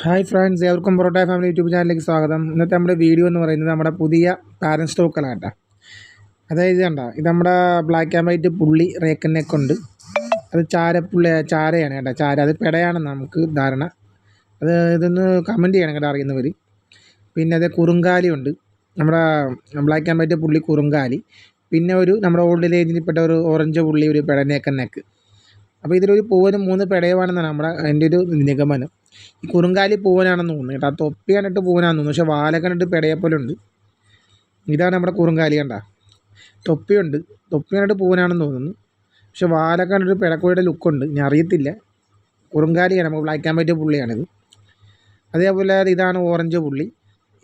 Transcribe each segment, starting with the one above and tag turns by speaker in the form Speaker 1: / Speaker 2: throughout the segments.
Speaker 1: Hi friends ഏവർക്കും parotta family YouTube ചാനലിലേക്ക് സ്വാഗതം. ഇന്നത്തെ നമ്മുടെ വീഡിയോ എന്ന് പറയുന്നത് നമ്മുടെ പുതിയ പാരൻ സ്റ്റോക്കലാണ് കേട്ടോ. അതായത് കണ്ട ഇത് നമ്മുടെ ബ്ലാക്ക് ആൻഡ് വൈറ്റ് പുള്ളി റേക്കനെക്ക് ഉണ്ട് അത് ചാരപ്പുള്ളി ചാരയാണ് കേട്ടോ ചാര. അത് പെടയാണെന്ന് നമുക്ക് ധാരണ. അത് ഇതൊന്ന് കമന്റ് ചെയ്യണം കേട്ടോ അറിയുന്നവർ പിന്നെ അതേ കുറുങ്കാലി ഉണ്ട്. നമ്മുടെ ബ്ലാക്ക് ആൻഡ് വൈറ്റ് പുള്ളി കുറുങ്കാലി. പിന്നെ ഒരു നമ്മുടെ ഓൾഡ് ഏജിൽപ്പെട്ട ഒരു ഓറഞ്ച് പുള്ളി ഒരു പെടനേക്കൻ നെക്ക് അപ്പോൾ ഇതിലൊരു പൂവനും മൂന്ന് പെടയുമാണെന്നാണ് നമ്മുടെ എന്റെ ഒരു നിഗമനം. ഈ കുറുങ്കാലി പൂവനാണെന്ന് തോന്നുന്നു കേട്ടോ. ആ തൊപ്പി കണ്ടിട്ട് പൂവനാണെന്ന് തോന്നുന്നു. പക്ഷേ വാല കണ്ടിട്ട് പെടയെപ്പോലെ ഉണ്ട് ഇതാണ് നമ്മുടെ കുറുങ്കാലി കണ്ട. തൊപ്പിയുണ്ട്. തൊപ്പി കണ്ടിട്ട് പൂവനാണെന്ന് തോന്നുന്നു. പക്ഷേ വാല കണ്ടിട്ട് പിഴക്കോയുടെ ലുക്കുണ്ട്. ഞാൻ അറിയത്തില്ല. കുറുങ്കാലിയാണ്. നമുക്ക് ബ്ലാക്ക് ആൻഡ് വൈറ്റ് പുള്ളിയാണിത്. അതേപോലെ ഇതാണ് ഓറഞ്ച് പുള്ളി.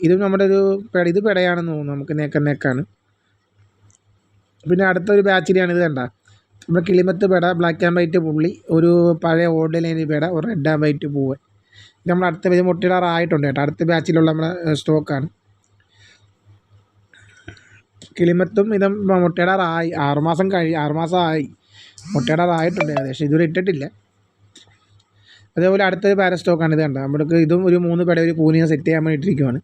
Speaker 1: ഇതും നമ്മുടെ ഒരു പെട ഇത് പെടയാണെന്ന് തോന്നുന്നു. നമുക്ക് നേക്ക നെക്കാണ്. പിന്നെ അടുത്തൊരു ബാച്ചിലെയാണ് ഇത് കണ്ട. നമ്മുടെ കിളിമത്ത് പെട ബ്ലാക്ക് ആൻഡ് വൈറ്റ് പുള്ളി. ഒരു പഴയ ഓൾഡ് ലൈനി പെട ഒരു റെഡ് ആൻഡ് വൈറ്റ് പൂവ് നമ്മൾ അടുത്ത പേജ് മുട്ടിടാറായിട്ടുണ്ട് കേട്ടോ. അടുത്ത ബാച്ചിലുള്ള നമ്മുടെ സ്റ്റോക്കാണ് കിളിമത്തും ഇതും മുട്ടയിടാറായി ആറുമാസം കഴി ആറുമാസം ആയി മുട്ടയിടാറായിട്ടുണ്ട് ഏകദേശം. ഇതുവരെ ഇട്ടിട്ടില്ല. അതേപോലെ അടുത്തൊരു പാര സ്റ്റോക്കാണ് ഇത് കണ്ടോ. നമ്മൾക്ക് ഇതും ഒരു മൂന്ന് പെട ഒരു പൂനിയെ സെറ്റ് ചെയ്യാൻ വേണ്ടിയിട്ടിരിക്കുവാണ്.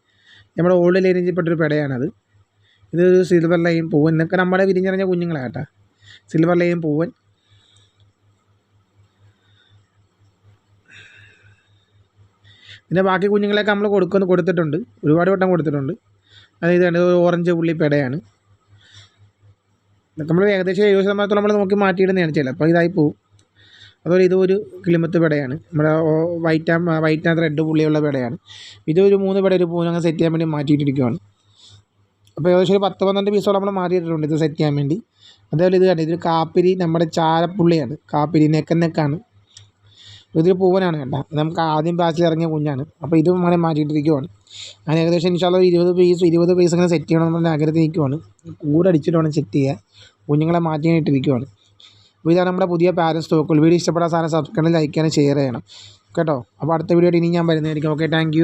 Speaker 1: നമ്മുടെ ഓൾഡ് ലൈനിൽപ്പെട്ടൊരു പെടയാണത്. ഇതൊരു സിൽവർ ലൈൻ പൂവൻ. ഇതൊക്കെ നമ്മുടെ വിരിഞ്ഞറിഞ്ഞ കുഞ്ഞുങ്ങളാണ് കേട്ടോ. സിൽവർ ലൈൻ പൂവൻ. പിന്നെ ബാക്കി കുഞ്ഞുങ്ങളെയൊക്കെ നമ്മൾ കൊടുക്കുന്നു കൊടുത്തിട്ടുണ്ട്. ഒരുപാട് വട്ടം കൊടുത്തിട്ടുണ്ട്. അതായത് ഇതാണ് ഓറഞ്ച് പുള്ളി പെടയാണ്. നമ്മൾ ഏകദേശം എഴുപത് ശതമാനത്തോളം നമ്മൾ നോക്കി മാറ്റിയിടുന്നതാണ് ചിലപ്പോൾ ഇതായി പോവും. അതുപോലെ ഇതും ഒരു കിളിമത്ത് പെടയാണ്. നമ്മുടെ വൈറ്റ് വൈറ്റ് ആൻഡ് റെഡ് പുള്ളിയുള്ള പെടയാണ്. ഒരു മൂന്ന് പെട ഒരു പൂനങ്ങ് സെറ്റ് ചെയ്യാൻ വേണ്ടി മാറ്റിയിട്ടിരിക്കുകയാണ് അപ്പോൾ ഏകദേശം ഒരു പത്ത് പന്ത്രണ്ട് പീസോളം നമ്മൾ മാറ്റിയിട്ടുണ്ട് ഇത് സെറ്റ് ചെയ്യാൻ വേണ്ടി. അതേപോലെ ഇത് കണ്ടു? ഇതൊരു കാപ്പിരി നമ്മുടെ ചാരപ്പുള്ളിയാണ്. കാപ്പിരി നെക്കൻ നെക്കാണ്. ഇതൊരു പൂവനാണ് കണ്ട. നമുക്ക് ആദ്യം ബാച്ചിൽ ഇറങ്ങിയ കുഞ്ഞാണ്. അപ്പോൾ ഇതും അങ്ങനെ മാറ്റിയിട്ടിരിക്കുവാണ്. ഞാൻ ഏകദേശം ഇൻഷാല്ല ഇരുപത് പീസ് ഇരുപത് പീസ് അങ്ങനെ സെറ്റ് ചെയ്യണം ആഗ്രഹത്തിൽ നിൽക്കുവാണ് കൂടെ അടിച്ചിട്ടാണ് വേണം സെറ്റ് ചെയ്യാൻ കുഞ്ഞുങ്ങളെ മാറ്റിയിട്ടിരിക്കുവാണ്. അപ്പോൾ ഇതാണ് നമ്മുടെ പുതിയ പാരൻസ് സ്റ്റോക്കുകൾ വീഡിയോ ഇഷ്ടപ്പെടാൻ സാധനം സബ്സ്ക്രൈബ് ലൈക്ക് ചെയ്യാനും ഷെയർ ചെയ്യണം. കേട്ടോ? അപ്പോൾ അടുത്ത വീഡിയോ ഇനി ഞാൻ വരുന്നതായിരിക്കും. Okay thank